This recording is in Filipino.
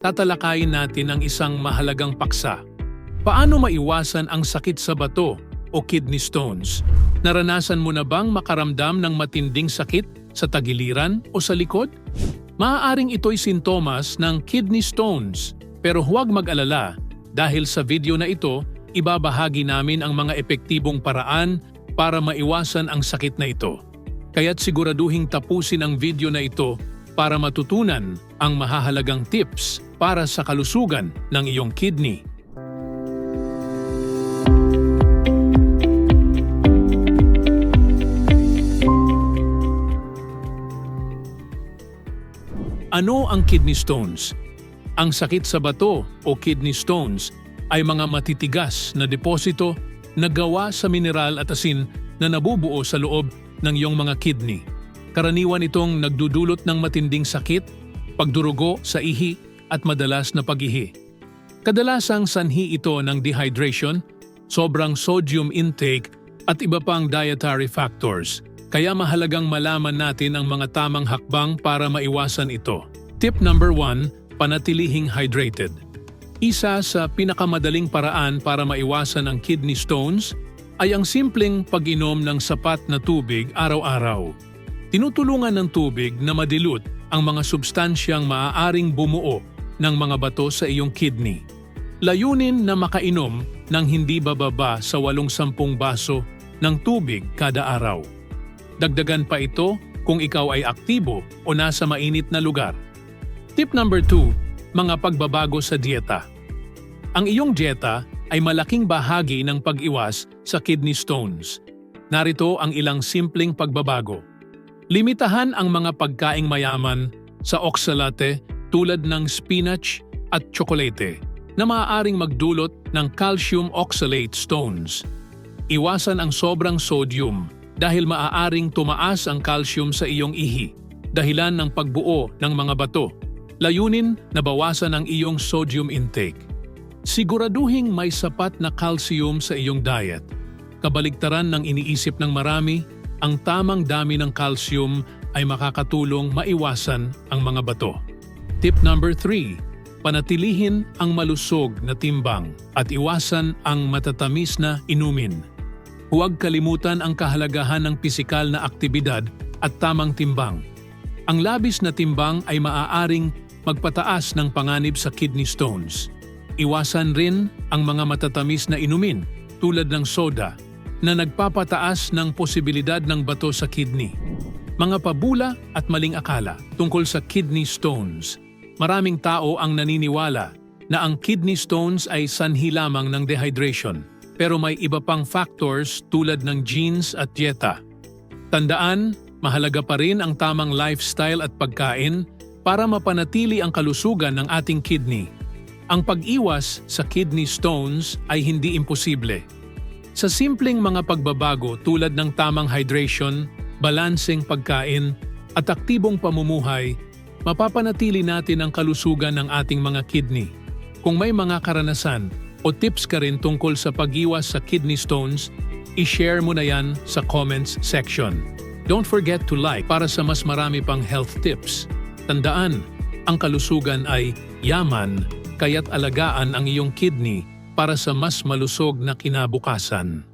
tatalakayin natin ang isang mahalagang paksa. Paano maiwasan ang sakit sa bato o kidney stones? Naranasan mo na bang makaramdam ng matinding sakit sa tagiliran o sa likod? Maaaring ito'y sintomas ng kidney stones pero huwag mag-alala dahil sa video na ito, ibabahagi namin ang mga epektibong paraan para maiwasan ang sakit na ito. Kaya't siguraduhing tapusin ang video na ito para matutunan ang mahahalagang tips para sa kalusugan ng iyong kidney. Ano ang kidney stones? Ang sakit sa bato o kidney stones ay mga matitigas na deposito na gawa sa mineral at asin na nabubuo sa loob ng iyong mga kidney. Karaniwan itong nagdudulot ng matinding sakit, pagdurugo sa ihi at madalas na pag-ihi. Kadalasang sanhi ito ng dehydration, sobrang sodium intake at iba pang dietary factors. Kaya mahalagang malaman natin ang mga tamang hakbang para maiwasan ito. Tip number 1, panatilihing hydrated. Isa sa pinakamadaling paraan para maiwasan ang kidney stones ay ang simpleng pag-inom ng sapat na tubig araw-araw. Tinutulungan ng tubig na madilute ang mga substansyang maaaring bumuo ng mga bato sa iyong kidney. Layunin na makainom ng hindi bababa sa 80 baso ng tubig kada araw. Dagdagan pa ito kung ikaw ay aktibo o nasa mainit na lugar. Tip number 2, mga pagbabago sa dieta. Ang iyong dieta ay malaking bahagi ng pag-iwas sa kidney stones. Narito ang ilang simpleng pagbabago. Limitahan ang mga pagkaing mayaman sa oxalate tulad ng spinach at tsokolate na maaaring magdulot ng calcium oxalate stones. Iwasan ang sobrang sodium dahil maaaring tumaas ang calcium sa iyong ihi, dahilan ng pagbuo ng mga bato. Layunin na bawasan ang iyong sodium intake. Siguraduhing may sapat na calcium sa iyong diet. Kabaligtaran ng iniisip ng marami, ang tamang dami ng calcium ay makakatulong maiwasan ang mga bato. Tip number 3, panatilihin ang malusog na timbang at iwasan ang matatamis na inumin. Huwag kalimutan ang kahalagahan ng pisikal na aktibidad at tamang timbang. Ang labis na timbang ay maaaring magpataas ng panganib sa kidney stones. Iwasan rin ang mga matatamis na inumin tulad ng soda na nagpapataas ng posibilidad ng bato sa kidney. Mga pabula at maling akala tungkol sa kidney stones. Maraming tao ang naniniwala na ang kidney stones ay sanhi lamang ng dehydration pero may iba pang factors tulad ng genes at dieta. Tandaan, mahalaga pa rin ang tamang lifestyle at pagkain para mapanatili ang kalusugan ng ating kidney. Ang pag-iwas sa kidney stones ay hindi imposible. Sa simpleng mga pagbabago tulad ng tamang hydration, balanseng pagkain, at aktibong pamumuhay, mapapanatili natin ang kalusugan ng ating mga kidney. Kung may mga karanasan o tips ka rin tungkol sa pag-iwas sa kidney stones, i-share mo na yan sa comments section. Don't forget to like para sa mas marami pang health tips. Tandaan, ang kalusugan ay yaman, kaya't alagaan ang iyong kidney para sa mas malusog na kinabukasan.